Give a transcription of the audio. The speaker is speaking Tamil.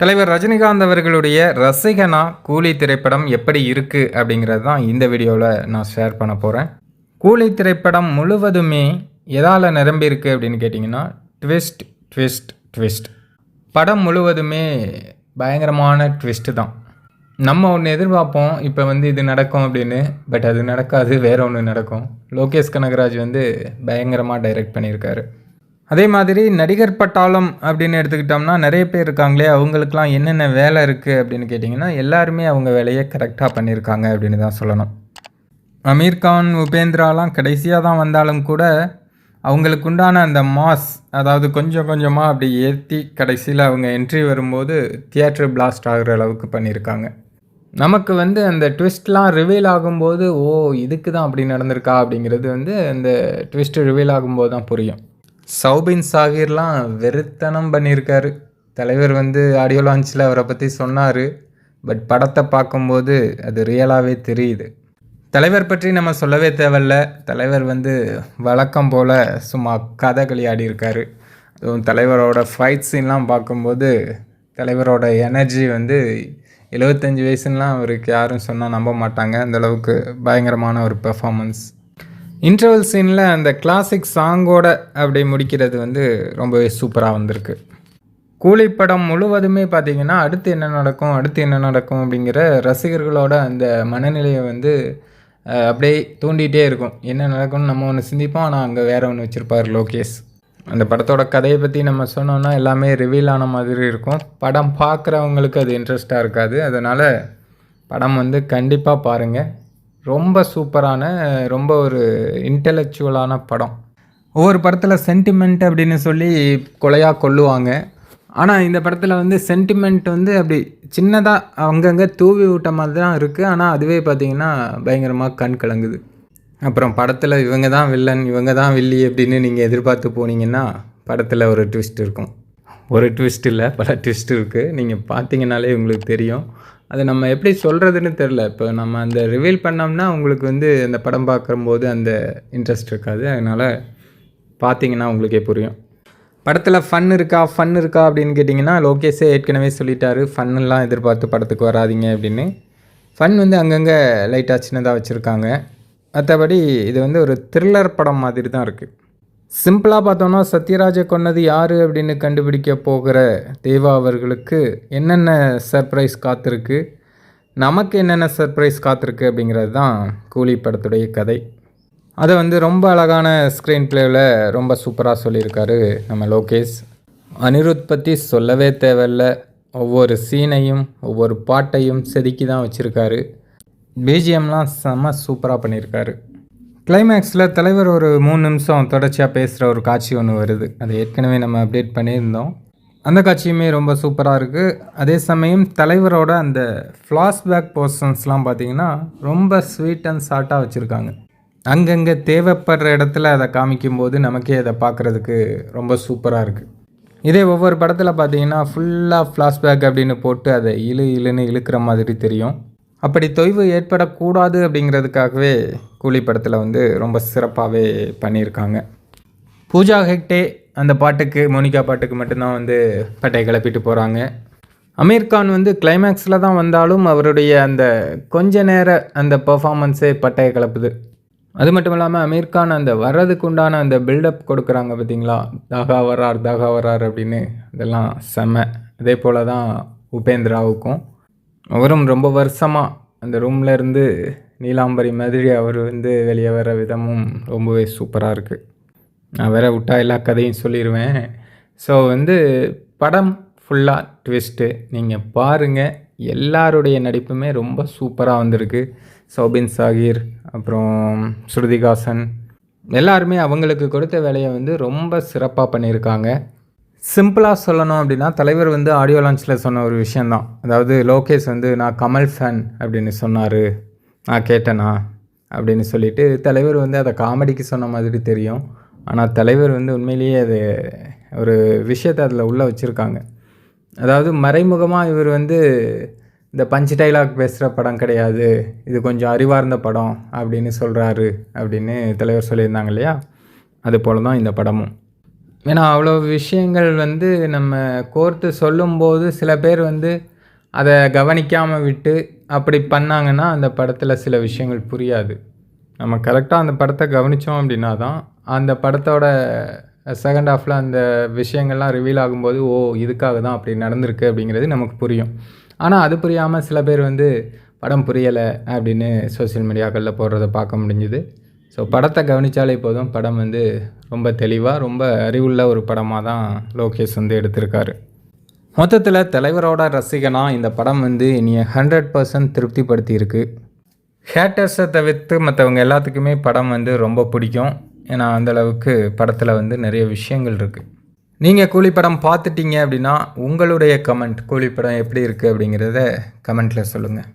தலைவர் ரஜினிகாந்த் அவர்களுடைய ரசிகனா கூலி திரைப்படம் எப்படி இருக்குது அப்படிங்கிறது தான் இந்த வீடியோவில் நான் ஷேர் பண்ண போகிறேன் கூலி திரைப்படம் முழுவதுமே எதால் நிரம்பியிருக்கு அப்படின்னு கேட்டிங்கன்னா ட்விஸ்ட் ட்விஸ்ட் ட்விஸ்ட் படம் முழுவதுமே பயங்கரமான ட்விஸ்ட்டு தான். நம்ம ஒன்று எதிர்பார்ப்போம் இப்போ வந்து இது நடக்கும் அப்படின்னு பட் அது நடக்காது வேற ஒன்று நடக்கும். லோகேஷ் கனகராஜ் வந்து பயங்கரமாக டைரக்ட் பண்ணியிருக்காரு. அதே மாதிரி நடிகர் பட்டாளம் அப்படின்னு எடுத்துக்கிட்டோம்னா நிறைய பேர் இருக்காங்களே அவங்களுக்குலாம் என்னென்ன வேலை இருக்குது அப்படின்னு கேட்டிங்கன்னா எல்லாருமே அவங்க வேலையை கரெக்டாக பண்ணியிருக்காங்க அப்படின்னு தான் சொல்லணும். அமீர் கான் உபேந்திராலாம் கடைசியாக தான் வந்தாலும் கூட அவங்களுக்கு உண்டான அந்த மாஸ் அதாவது கொஞ்சம் கொஞ்சமாக அப்படி ஏற்றி கடைசியில் அவங்க என்ட்ரி வரும்போது தியேட்டர் பிளாஸ்ட் ஆகிற அளவுக்கு பண்ணியிருக்காங்க. நமக்கு வந்து அந்த ட்விஸ்ட்லாம் ரிவீல் ஆகும்போது ஓ இதுக்கு தான் அப்படி நடந்திருக்கா? அப்படிங்கிறது வந்து அந்த ட்விஸ்ட் ரிவீல் ஆகும்போது தான் புரியும். சௌபின் சாகிர்லாம் வெறித்தனம் பண்ணியிருக்காரு. தலைவர் வந்து ஆடியோ லான்ச்சில் அவரை பற்றி சொன்னார். பட் படத்தை பார்க்கும்போது அது ரியலாகவே தெரியுது. தலைவர் பற்றி நம்ம சொல்லவே தேவையில்ல. தலைவர் வந்து வழக்கம் போல் சும்மா கதகளி ஆடியிருக்காரு அதுவும் தலைவரோட ஃபைட் சீன்லாம் பார்க்கும்போது தலைவரோட எனர்ஜி வந்து எழுபத்தஞ்சி வயசுலாம் அவருக்கு யாரும் சொன்னால் நம்ப மாட்டாங்க. அந்தளவுக்கு பயங்கரமான ஒரு பெர்ஃபார்மன்ஸ் இன்டர்வல் சீனில் அந்த கிளாசிக் சாங்கோட அப்படி முடிக்கிறது வந்து ரொம்பவே சூப்பராக வந்திருக்கு. கூலி படம் முழுவதுமே பார்த்திங்கன்னா அடுத்து என்ன நடக்கும் அடுத்து என்ன நடக்கும் அப்படிங்கிற ரசிகர்களோட அந்த மனநிலையை வந்து அப்படியே தூண்டிகிட்டே இருக்கும். என்ன நடக்கும்னு நம்ம ஒன்று சிந்திப்போம் ஆனால் அங்கே வேறு ஒன்று வச்சுருப்பார் லோகேஷ். அந்த படத்தோட கதையை பற்றி நம்ம சொன்னோன்னா எல்லாமே ரிவீல் ஆன மாதிரி இருக்கும். படம் பார்க்குறவங்களுக்கு அது இன்ட்ரெஸ்ட்டாக இருக்காது. அதனால் படம் வந்து கண்டிப்பாக பாருங்கள் ரொம்ப சூப்பரான ரொம்ப ஒரு இன்டெலெக்சுவலான படம். ஒவ்வொரு படத்தில் சென்டிமெண்ட் அப்படின்னு சொல்லி கொலையாக கொள்ளுவாங்க ஆனால் இந்த படத்தில் வந்து சென்டிமெண்ட் வந்து அப்படி சின்னதாக அங்கங்கே தூவி விட்ட மாதிரி தான் இருக்குது ஆனால் அதுவே பார்த்திங்கன்னா பயங்கரமாக கண் கலங்குது. அப்புறம் படத்தில் இவங்க தான் வில்லன் இவங்க தான் வில்லி அப்படின்னு நீங்கள் எதிர்பார்த்து போனீங்கன்னா படத்தில் ஒரு ட்விஸ்ட் இருக்கும். ஒரு ட்விஸ்ட் இல்லை பல ட்விஸ்ட் இருக்குது நீங்கள் பார்த்தீங்கனாலே உங்களுக்கு தெரியும். அது நம்ம எப்படி சொல்கிறதுன்னு தெரில இப்போ நம்ம அந்த ரிவீல் பண்ணோம்னா உங்களுக்கு வந்து அந்த படம் பார்க்கும்போது அந்த இன்ட்ரெஸ்ட் இருக்காது. அதனால் பார்த்தீங்கன்னா உங்களுக்கே புரியும். படத்தில் ஃபன் இருக்கா ஃபன் இருக்கா அப்படின்னு கேட்டிங்கன்னா லோகேஷே ஏற்கனவே சொல்லிட்டாரு. ஃபன்னெல்லாம் எதிர்பார்த்து படத்துக்கு வராதீங்க அப்படின்னு. ஃபன் வந்து அங்கங்கே லைட்டாக சின்னதாக வச்சுருக்காங்க. மற்றபடி இது வந்து ஒரு த்ரில்லர் படம் மாதிரி தான் இருக்குது சிம்பிளாக பார்த்தோன்னா சத்யராஜை கொன்னது யார் அப்படின்னு கண்டுபிடிக்க போகிற தேவா அவர்களுக்கு என்னென்ன சர்ப்ரைஸ் காத்திருக்கு? நமக்கு என்னென்ன சர்ப்ரைஸ் காத்திருக்கு அப்படிங்கிறது தான் கூலி படத்துடைய கதை. அதை வந்து ரொம்ப அழகான ஸ்க்ரீன் பிளேவில் ரொம்ப சூப்பராக சொல்லியிருக்காரு நம்ம லோகேஷ். அனிருத் பற்றி சொல்லவே தேவையில்ல. ஒவ்வொரு சீனையும் ஒவ்வொரு பாட்டையும் செதுக்கி தான் வச்சுருக்காரு. பிஜிஎம்லாம் செம்ம சூப்பராக பண்ணியிருக்காரு. கிளைமேக்ஸில் தலைவர் ஒரு மூணு நிமிஷம் தொடர்ச்சியாக பேசுகிற ஒரு காட்சி ஒன்று வருது. அதை ஏற்கனவே நம்ம அப்டேட் பண்ணியிருந்தோம். அந்த காட்சியுமே ரொம்ப சூப்பராக இருக்குது அதே சமயம் தலைவரோட அந்த ஃப்ளாஷ்பேக் போர்ஷன்ஸ்லாம் பார்த்தீங்கன்னா ரொம்ப ஸ்வீட் அண்ட் ஷார்ட்டாக வச்சுருக்காங்க. அங்கங்கே தேவைப்படுற இடத்துல அதை காமிக்கும்போது நமக்கே அதை பார்க்குறதுக்கு ரொம்ப சூப்பராக இருக்குது இதே ஒவ்வொரு படத்தில் பார்த்தீங்கன்னா ஃபுல்லாக ஃப்ளாஷ்பேக் அப்படின்னு போட்டு அதை இழு இழுன்னு இழுக்கிற மாதிரி தெரியும். அப்படி தொய்வு ஏற்படக்கூடாது அப்படிங்கிறதுக்காகவே கூலி படத்தில் வந்து ரொம்ப சிறப்பாகவே பண்ணியிருக்காங்க. பூஜா ஹெக்டே அந்த பாட்டுக்கு மோனிகா பாட்டுக்கு மட்டும்தான் வந்து பட்டை கிளப்பிட்டு போகிறாங்க அமீர் கான் வந்து கிளைமேக்ஸில் தான் வந்தாலும் அவருடைய அந்த கொஞ்ச நேர அந்த பர்ஃபாமன்ஸே பட்டையை கிளப்புது. அது மட்டும் இல்லாமல் அமீர் கான் அந்த வர்றதுக்கு உண்டான அந்த பில்டப் கொடுக்குறாங்க பார்த்தீங்களா தாகா வரார் தாகா வரார் அப்படின்னு. இதெல்லாம் செம்ம அதே போல் தான் உபேந்திராவுக்கும். அவரும் ரொம்ப வருஷமாக அந்த ரூமில் இருந்து நீலாம்பரி மாதிரி அவர் வந்து வெளியே வர விதமும் ரொம்பவே சூப்பராக இருக்குது நான் வேற விட்டா எல்லா கதையும் சொல்லிடுவேன் ஸோ வந்து படம் ஃபுல்லாக ட்விஸ்ட்டு நீங்கள் பாருங்கள் எல்லாருடைய நடிப்புமே ரொம்ப சூப்பராக வந்திருக்கு. சௌபின் சாகிர் அப்புறம் ஸ்ருதிகாசன் எல்லாருமே அவங்களுக்கு கொடுத்த வேலையை வந்து ரொம்ப சிறப்பாக பண்ணியிருக்காங்க. சிம்பிளாக சொல்லணும் அப்படின்னா தலைவர் வந்து ஆடியோ லான்ச்சில் சொன்ன ஒரு விஷயந்தான் அதாவது லோகேஷ் வந்து நான் கமல் ஃபேன் அப்படின்னு சொன்னார். நான் கேட்டேனா? அப்படின்னு சொல்லிட்டு தலைவர் வந்து அதை காமெடிக்கு சொன்ன மாதிரி தெரியும். ஆனால் தலைவர் வந்து உண்மையிலேயே அது ஒரு விஷயத்தை அதில் உள்ளே வச்சுருக்காங்க. அதாவது மறைமுகமாக இவர் வந்து இந்த பஞ்சு டைலாக் பேசுகிற படம் கிடையாது. இது கொஞ்சம் அறிவார்ந்த படம் அப்படின்னு சொல்கிறாரு அப்படின்னு தலைவர் சொல்லியிருந்தாங்க இல்லையா? அது போல தான் இந்த படமும். ஏன்னா அவ்வளோ விஷயங்கள் வந்து நம்ம கோர்த்து சொல்லும்போது சில பேர் வந்து அதை கவனிக்காமல் விட்டு அப்படி பண்ணாங்கன்னா அந்த படத்தில் சில விஷயங்கள் புரியாது. நம்ம கரெக்டாக அந்த படத்தை கவனித்தோம் அப்படின்னா தான் அந்த படத்தோட செகண்ட் ஹாஃபில் அந்த விஷயங்கள்லாம் ரிவீல் ஆகும்போது ஓ இதுக்காக தான் அப்படி நடந்திருக்கு அப்படிங்கிறது நமக்கு புரியும். ஆனால் அது புரியாமல் சில பேர் வந்து படம் புரியலை அப்படின்னு சோஷியல் மீடியாக்களில் போடுறத பார்க்க முடிஞ்சுது. ஸோ படத்தை கவனித்தாலே போதும். படம் வந்து ரொம்ப தெளிவாக ரொம்ப அறிவுள்ள ஒரு படமாக தான் லோகேஷ் வந்து எடுத்திருக்காரு. மொத்தத்தில் தலைவரோட ரசிகனாக இந்த படம் வந்து என்னைய ஹண்ட்ரட் பர்சன்ட் திருப்திப்படுத்தியிருக்கு. ஹேட்டர்ஸை தவிர்த்து மற்றவங்க எல்லாத்துக்குமே படம் வந்து ரொம்ப பிடிக்கும். ஏன்னா அந்தளவுக்கு படத்தில் வந்து நிறைய விஷயங்கள் இருக்குது நீங்கள் கூலிப்படம் பார்த்துட்டீங்க அப்படின்னா உங்களுடைய கமெண்ட் கூலிப்படம் எப்படி இருக்குது அப்படிங்கிறத கமெண்ட்டில் சொல்லுங்கள்